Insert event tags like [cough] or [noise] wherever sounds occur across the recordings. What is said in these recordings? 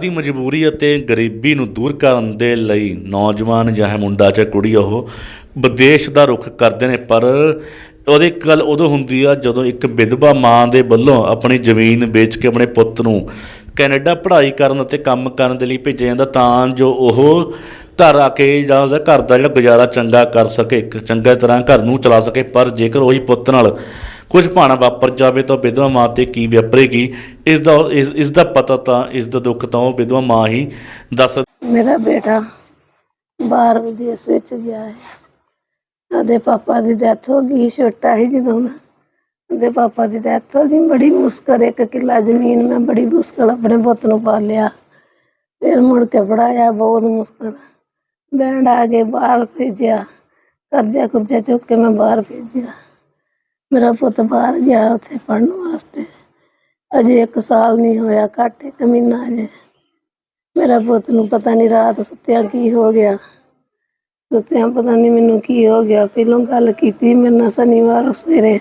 ਦੀ ਮਜਬੂਰੀ ਅਤੇ ਗਰੀਬੀ ਨੂੰ ਦੂਰ ਕਰਨ ਦੇ ਲਈ ਨੌਜਵਾਨ ਚਾਹੇ ਮੁੰਡਾ ਚਾਹੇ ਕੁੜੀ, ਉਹ ਵਿਦੇਸ਼ ਦਾ ਰੁਖ ਕਰਦੇ ਨੇ। ਪਰ ਉਹਦੀ ਗੱਲ ਉਦੋਂ ਹੁੰਦੀ ਆ ਜਦੋਂ ਇੱਕ ਵਿਧਵਾ ਮਾਂ ਦੇ ਵੱਲੋਂ ਆਪਣੀ ਜ਼ਮੀਨ ਵੇਚ ਕੇ ਆਪਣੇ ਪੁੱਤ ਨੂੰ ਕੈਨੇਡਾ ਪੜ੍ਹਾਈ ਕਰਨ ਅਤੇ ਕੰਮ ਕਰਨ ਦੇ ਲਈ ਭੇਜਿਆ ਜਾਂਦਾ, ਤਾਂ ਜੋ ਉਹ ਘਰ ਆ ਕੇ ਜਾਂ ਉਹਦਾ ਘਰ ਦਾ ਜਿਹੜਾ ਗੁਜ਼ਾਰਾ ਚੰਗਾ ਕਰ ਸਕੇ, ਇੱਕ ਚੰਗਾ ਤਰ੍ਹਾਂ ਘਰ ਨੂੰ ਚਲਾ ਸਕੇ। ਪਰ ਜੇਕਰ ਉਹੀ ਪੁੱਤ ਨਾਲ ਕੁਝ ਭਾਣਾ ਵਾਪਰ ਜਾਵੇ ਤਾਂ ਵਿਧਵਾ ਮਾਂ ਤੇ ਕੀ ਵਾਪਰੇਗੀ ਇਸ ਦਾ ਇਸ ਦਾ ਪਤਾ ਤਾਂ ਇਸ ਦਾ ਦੁੱਖ ਤਾਂ ਉਹ ਵਿਧਵਾ ਮਾਂ ਹੀ ਦੱਸ ਮੇਰਾ ਬੇਟਾ ਬਾਹਰ ਵਿਦੇਸ਼ ਵਿੱਚ ਗਿਆ ਹੈ। ਉਹਦੇ ਪਾਪਾ ਦੀ ਡੈਥ ਹੋ ਗਈ, ਛੋਟਾ ਹੀ ਜਦੋਂ ਉਹਦੇ ਪਾਪਾ ਦੀ ਡੈਥ ਹੋ ਗਈ, ਬੜੀ ਮੁਸ਼ਕਲ, ਇੱਕ ਕਿੱਲਾ ਜ਼ਮੀਨ ਮੈਂ ਬੜੀ ਮੁਸ਼ਕਲ ਆਪਣੇ ਪੁੱਤ ਨੂੰ ਪਾਲਿਆ। ਫਿਰ ਮੁੜ ਕੇ ਪੜਾਇਆ ਬਹੁਤ ਮੁਸ਼ਕਲ। ਬੈਂਡ ਆ ਕੇ ਬਾਹਰ ਭੇਜਿਆ ਕਰਜ਼ਾ ਕੁਰਜ਼ਾ ਚੁੱਕ ਕੇ ਮੈਂ ਬਾਹਰ ਭੇਜਿਆ। ਮੇਰਾ ਪੁੱਤ ਬਾਹਰ ਗਿਆ ਉੱਥੇ ਪੜ੍ਹਨ ਵਾਸਤੇ। ਅਜੇ ਇੱਕ ਸਾਲ ਨਹੀਂ ਹੋਇਆ, ਘੱਟ ਇੱਕ ਮਹੀਨਾ ਅਜੇ। ਮੇਰਾ ਪੁੱਤ ਨੂੰ ਪਤਾ ਨਹੀਂ ਰਾਤ ਸੁੱਤਿਆਂ ਕੀ ਹੋ ਗਿਆ। ਸੁੱਤਿਆਂ ਪਤਾ ਨਹੀਂ ਮੈਨੂੰ ਕੀ ਹੋ ਗਿਆ। ਪਹਿਲੋਂ ਗੱਲ ਕੀਤੀ ਮੇਰੇ ਨਾਲ ਸ਼ਨੀਵਾਰ ਸਵੇਰੇ।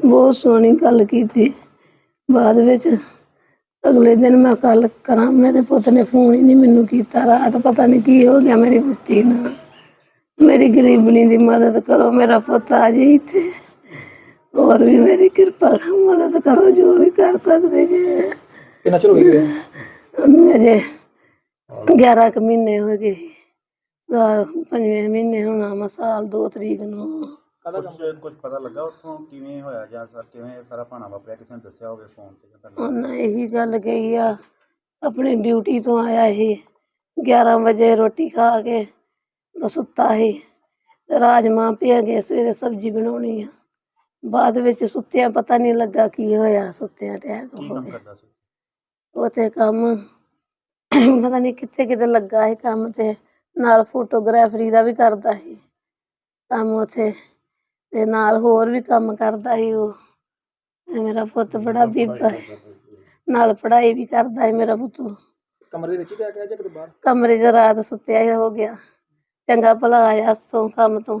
ਬਹੁਤ ਸੋਹਣੀ ਗੱਲ ਕੀਤੀ। ਬਾਅਦ ਵਿੱਚ ਅਗਲੇ ਦਿਨ ਮੈਂ ਕੱਲ ਕਰਾਂ, ਮੇਰੇ ਪੁੱਤ ਨੇ ਫੋਨ ਹੀ ਨਹੀਂ ਮੈਨੂੰ ਕੀਤਾ। ਰਾਤ ਪਤਾ ਨਹੀਂ ਕੀ ਹੋ ਗਿਆ ਮੇਰੀ ਪੁੱਤੀ ਨਾਲ। ਮੇਰੀ ਗਰੀਬਣੀ ਦੀ ਮਦਦ ਕਰੋ, ਮੇਰਾ ਪੁੱਤ ਆ ਜੇ ਇੱਥੇ। ਹੋਰ ਵੀ ਮੇਰੀ ਕਿਰਪਾ ਮਦਦ ਕਰੋ ਜੋ ਵੀ ਕਰ ਸਕਦੇ ਜੇ। ਕਿੰਨਾ ਚਿਰ ਹੋ ਗਿਆ ਅਜੇ 11 ਕੁ ਮਹੀਨੇ ਹੋ ਗਏ ਸੀ। ਸਾਲ ਪੰਜਵੇਂ ਮਹੀਨੇ ਹੋਣਾ ਵਾ ਸਾਲ 2 ਤਰੀਕ ਨੂੰ। ਕਦਾ ਕੰਮ ਕੁਝ ਪਤਾ ਲੱਗਾ ਉੱਥੋਂ ਕਿਵੇਂ ਹੋਇਆ ਜਾਂ ਸਰ ਕਿਵੇਂ ਸਾਰਾ ਭਾਣਾ ਵਾਪਰਿਆ? ਕਿਸੇ ਨੇ ਦੱਸਿਆ ਹੋਵੇ ਫੋਨ ਤੇ ਜਾਂ ਉਹਨਾਂ ਇਹੀ ਗੱਲ ਕਹੀ ਆ ਆਪਣੀ ਡਿਊਟੀ ਤੋਂ ਆਇਆ ਇਹ 11 ਵਜੇ ਰੋਟੀ ਖਾ ਕੇ ਉਹ ਸੁੱਤਾ ਸੀ। ਰਾਜਮਾਂ ਪਿਆ ਗਏ ਸਵੇਰੇ ਸਬਜ਼ੀ ਬਣਾਉਣੀ ਆ। ਬਾਅਦ ਵਿੱਚ ਸੁੱਤਿਆਂ ਪਤਾ ਨਹੀਂ ਲੱਗਾ ਕੀ ਹੋਇਆ ਸੁੱਤਿਆਂ ਅਟੈਕ ਕੀ ਹੋ ਕੰਮ ਗਿਆ ਕਰਦਾ ਸੀ? ਉਥੇ ਕੰਮ [clears throat] ਪਤਾ ਨਹੀਂ ਕਿੱਥੇ ਕਿਤੇ ਲੱਗਾ ਹੈ ਕੰਮ ਤੇ ਨਾਲ ਫੋਟੋਗ੍ਰਾਫਰੀ ਦਾ ਵੀ ਕਰਦਾ ਸੀ ਕੰਮ ਉਥੇ ਤੇ ਨਾਲ ਹੋਰ ਵੀ ਕੰਮ ਕਰਦਾ ਸੀ ਉਹ। ਤੇ ਮੇਰਾ ਪੁੱਤ ਬੜਾ ਬੀਬਾ ਹੈ ਨਾਲ ਪੜ੍ਹਾਈ ਵੀ ਕਰਦਾ ਹੈ ਮੇਰਾ ਪੁੱਤ। ਕਮਰੇ ਦੇ ਵਿੱਚ ਹੀ ਪਿਆ ਗਿਆ ਜਾਂ ਕਿਤੇ ਬਾਹਰ? ਕਮਰੇ 'ਚ ਰਾਤ ਸੁੱਤਿਆ ਹੀ ਹੋ ਗਿਆ। ਚੰਗਾ ਭਲਾ ਆਇਆ ਸੋਂ ਕੰਮ ਤੋਂ।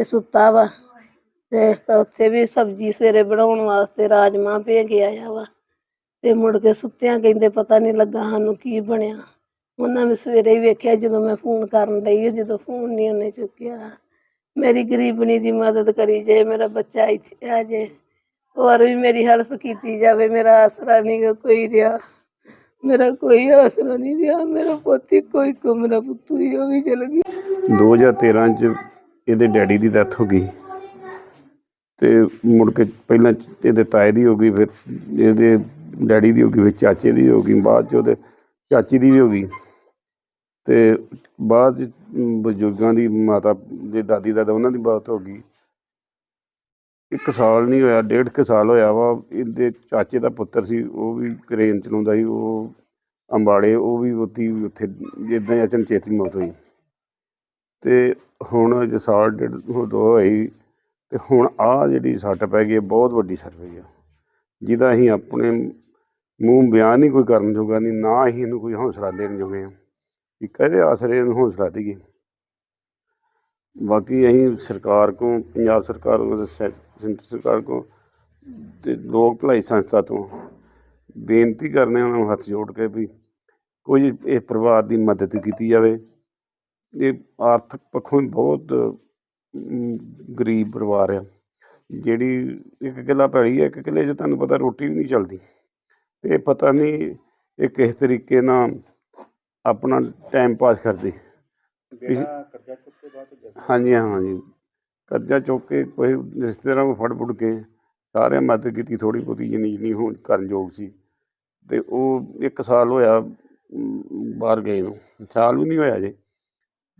ਤੇ ਸੁੱਤਾ ਵਾ। ਤੇ ਉੱਥੇ ਵੀ ਸਬਜ਼ੀ ਸਵੇਰੇ ਬਣਾਉਣ ਵਾਸਤੇ ਰਾਜਮਾ ਭੇ ਆਇਆ ਵਾ। ਤੇ ਮੁੜ ਕੇ ਸੁੱਤਿਆਂ ਕਹਿੰਦੇ ਪਤਾ ਨਹੀਂ ਲੱਗਾ ਸਾਨੂੰ ਕੀ ਬਣਿਆ। ਉਹਨਾਂ ਵੀ ਸਵੇਰੇ ਹੀ ਵੇਖਿਆ ਜਦੋਂ ਮੈਂ ਫੋਨ ਕਰਨ ਲਈ, ਜਦੋਂ ਫੋਨ ਨਹੀਂ ਉਹਨੇ ਚੁੱਕਿਆ। ਮੇਰੀ ਗਰੀਬਣੀ ਦੀ ਮਦਦ ਕਰੀ ਜੇ, ਮੇਰਾ ਬੱਚਾ ਇੱਥੇ ਆ ਜੇ। ਹੋਰ ਵੀ ਮੇਰੀ ਹੈਲਪ ਕੀਤੀ ਜਾਵੇ, ਮੇਰਾ ਆਸਰਾ ਨਹੀਂ ਕੋਈ ਰਿਹਾ। ਮੇਰਾ ਕੋਈ ਆਸਰਾ ਨਹੀਂ ਰਿਹਾ, ਮੇਰਾ ਪੋਤੀ ਕੋਈ ਕੋ ਮੇਰਾ ਪੁੱਤੂ ਹੀ ਉਹ ਵੀ ਚਲ ਗਿਆ 2013 ਚ ਇਹਦੇ ਡੈਡੀ ਦੀ ਡੈਥ ਹੋ ਗਈ। ਤੇ ਮੁੜ ਕੇ ਪਹਿਲਾਂ ਇਹਦੇ ਤਾਏ ਦੀ ਹੋ ਗਈ, ਫਿਰ ਇਹਦੇ ਡੈਡੀ ਦੀ ਹੋ ਗਈ, ਫਿਰ ਚਾਚੇ ਦੀ ਹੋ ਗਈ, ਬਾਅਦ ਚ ਉਹਦੇ ਚਾਚੀ ਦੀ ਵੀ ਹੋ ਗਈ। ਤੇ ਬਾਅਦ ਚ ਬਜ਼ੁਰਗਾਂ ਦੀ ਮਾਤਾ, ਦੇ ਦਾਦੀ, ਦਾਦਾ ਉਹਨਾਂ ਦੀ ਬਾਤ ਹੋ ਗਈ। ਇੱਕ ਸਾਲ ਨਹੀਂ ਹੋਇਆ, ਡੇਢ ਕੁ ਸਾਲ ਹੋਇਆ ਵਾ, ਇਹਦੇ ਚਾਚੇ ਦਾ ਪੁੱਤਰ ਸੀ, ਉਹ ਵੀ ਕਰੇਨ ਚਲਾਉਂਦਾ ਸੀ, ਉਹ ਅੰਬਾਲੇ, ਉਹ ਵੀ ਉੱਥੇ ਉੱਥੇ ਜਿੱਦਾਂ ਹੀ ਅਚਨਚੇਤੀ ਮੌਤ ਹੋਈ। ਤੇ ਹੁਣ ਜੇ ਸਾਲ ਡੇਢ ਹੋ ਦੋ ਹੋਈ ਤੇ ਹੁਣ ਆ ਜਿਹੜੀ ਸੱਟ ਪੈ ਗਈ ਹੈ, ਬਹੁਤ ਵੱਡੀ ਸੱਟ ਪਈ ਆ। ਜਿਹਦਾ ਅਸੀਂ ਆਪਣੇ ਮੂੰਹ ਬਿਆਨ ਨਹੀਂ ਕੋਈ ਕਰਨ ਜੋਗਾ ਨਹੀਂ ਨਾ ਅਸੀਂ ਇਹਨੂੰ ਕੋਈ ਹੌਸਲਾ ਦੇਣ ਜੋਗੇ ਆ ਕਿ ਕਹਦੇ ਆਸਰੇ ਇਹਨੂੰ ਹੌਸਲਾ ਦੇਈਏ? ਬਾਕੀ ਅਸੀਂ ਸਰਕਾਰ ਕੋ ਪੰਜਾਬ ਸਰਕਾਰ ਕੋ ਸੈਂਟਰ ਸਰਕਾਰ ਕੋ ਤੇ ਲੋਕ ਭਲਾਈ ਸੰਸਥਾ ਤੋਂ ਬੇਨਤੀ ਕਰਨੇ ਉਹਨਾਂ ਨੂੰ ਹੱਥ ਜੋੜ ਕੇ ਵੀ ਕੋਈ ਇਹ ਪਰਿਵਾਰ ਦੀ ਮਦਦ ਕੀਤੀ ਜਾਵੇ। ਇਹ ਆਰਥਿਕ ਪੱਖੋਂ ਬਹੁਤ ਗਰੀਬ ਪਰਿਵਾਰ ਆ। ਜਿਹੜੀ ਇੱਕ ਕਿੱਲਾ ਪੈਲੀ ਹੈ ਇੱਕ ਕਿੱਲੇ 'ਚ ਤੁਹਾਨੂੰ ਪਤਾ ਰੋਟੀ ਵੀ ਨਹੀਂ ਚੱਲਦੀ। ਤੇ ਪਤਾ ਨਹੀਂ ਇਹ ਕਿਸ ਤਰੀਕੇ ਨਾਲ ਆਪਣਾ ਟਾਈਮ ਪਾਸ ਕਰਦੇ। ਹਾਂਜੀ ਹਾਂਜੀ। ਕਰਜ਼ਾ ਚੁੱਕ ਕੇ ਕੋਈ ਰਿਸ਼ਤੇਦਾਰਾਂ ਨੂੰ ਫੜ ਫੁੜ ਕੇ ਸਾਰਿਆਂ ਮਦਦ ਕੀਤੀ ਥੋੜੀ ਬਹੁਤੀ ਜਿੰਨੀ ਜਿੰਨੀ ਹੋਣ ਕਰਨ ਯੋਗ ਸੀ। ਤੇ ਉਹ ਇੱਕ ਸਾਲ ਹੋਇਆ ਬਾਹਰ ਗਏ ਨੂੰ। ਸਾਲ ਵੀ ਨਹੀਂ ਹੋਇਆ ਜੇ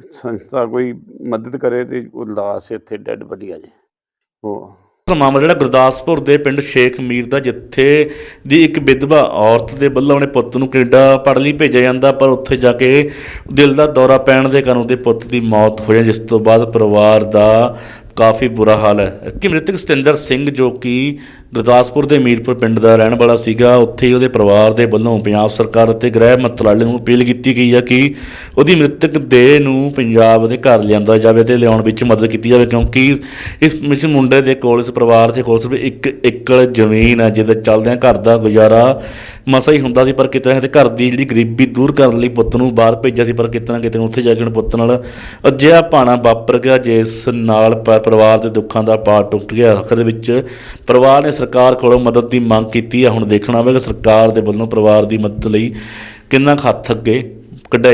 ਸੰਸਥਾ ਕੋਈ ਮਦਦ ਕਰੇ ਤੇ ਉਹ ਲਾਸ਼ ਇੱਥੇ ਡੈੱਡ ਬੜੀ ਆ ਜੇ। ਉਹ ਮਾਮਲਾ ਜਿਹੜਾ ਗੁਰਦਾਸਪੁਰ ਦੇ ਪਿੰਡ ਸ਼ੇਖ ਮੀਰ ਦਾ, ਜਿੱਥੇ ਦੀ ਇੱਕ ਵਿਧਵਾ ਔਰਤ ਦੇ ਵੱਲੋਂ ਆਪਣੇ ਪੁੱਤ ਨੂੰ ਕੈਨੇਡਾ ਪੜ੍ਹਨ ਲਈ ਭੇਜਿਆ ਜਾਂਦਾ, ਪਰ ਉੱਥੇ ਜਾ ਕੇ ਦਿਲ ਦਾ ਦੌਰਾ ਪੈਣ ਦੇ ਕਾਰਨ ਉਹਦੇ ਪੁੱਤ ਦੀ ਮੌਤ ਹੋ ਜਾਂਦੀ ਜਿਸ ਤੋਂ ਬਾਅਦ ਪਰਿਵਾਰ ਦਾ ਕਾਫੀ ਬੁਰਾ ਹਾਲ ਹੈ। ਕਿ ਮ੍ਰਿਤਕ ਸਤਿੰਦਰ ਸਿੰਘ ਜੋ ਕਿ ਗੁਰਦਾਸਪੁਰ ਦੇ ਮੀਰਪੁਰ ਪਿੰਡ ਦਾ ਰਹਿਣ ਵਾਲਾ ਸੀਗਾ, ਉੱਥੇ ਹੀ ਉਹਦੇ ਪਰਿਵਾਰ ਦੇ ਵੱਲੋਂ ਪੰਜਾਬ ਸਰਕਾਰ ਅਤੇ ਗ੍ਰਹਿ ਮੰਤਰਾਲੇ ਨੂੰ ਅਪੀਲ ਕੀਤੀ ਗਈ ਹੈ ਕਿ ਉਹਦੀ ਮ੍ਰਿਤਕ ਦੇਹ ਨੂੰ ਪੰਜਾਬ ਦੇ ਘਰ ਲਿਆਂਦਾ ਜਾਵੇ ਤੇ ਲਿਆਉਣ ਵਿੱਚ ਮਦਦ ਕੀਤੀ ਜਾਵੇ, ਕਿਉਂਕਿ ਇਸ ਇਸ ਮੁੰਡੇ ਦੇ ਕੋਲ, ਇਸ ਪਰਿਵਾਰ ਦੇ ਕੋਲ ਸਿਰਫ ਇੱਕ ਏਕੜ ਜ਼ਮੀਨ ਹੈ, ਜਿਹਦੇ ਚੱਲਦਿਆਂ ਘਰ ਦਾ ਗੁਜ਼ਾਰਾ ਮਸਾ ਹੀ ਹੁੰਦਾ ਸੀ, ਪਰ ਕਿਤੇ ਨਾ ਕਿਤੇ ਘਰ ਦੀ ਜਿਹੜੀ ਗਰੀਬੀ ਦੂਰ ਕਰਨ ਲਈ ਪੁੱਤ ਨੂੰ ਬਾਹਰ ਭੇਜਿਆ ਸੀ, ਪਰ ਕਿਤੇ ਨਾ ਕਿਤੇ ਉੱਥੇ ਜਾ ਕੇ ਹੁਣ ਪੁੱਤ ਨਾਲ ਅਜਿਹਾ ਭਾਣਾ ਵਾਪਰ ਗਿਆ, ਜਿਸ ਨਾਲ ਪ- ਪਰਿਵਾਰ ਦੇ ਦੁੱਖਾਂ ਦਾ ਪਾਰ ਟੁੱਟ ਗਿਆ। ਆਖਰ ਦੇ ਵਿੱਚ ਪਰਿਵਾਰ ਨੇ ਸਰਕਾਰ ਕੋਲੋਂ ਮਦਦ ਦੀ ਮੰਗ ਕੀਤੀ ਹੈ ਹੁਣ ਦੇਖਣਾ ਹੋਵੇਗਾ, ਸਰਕਾਰ ਦੇ ਵੱਲੋਂ ਪਰਿਵਾਰ ਦੀ ਮਦਦ ਲਈ ਕਿੰਨਾ ਕੁ ਹੱਥ ਅੱਗੇ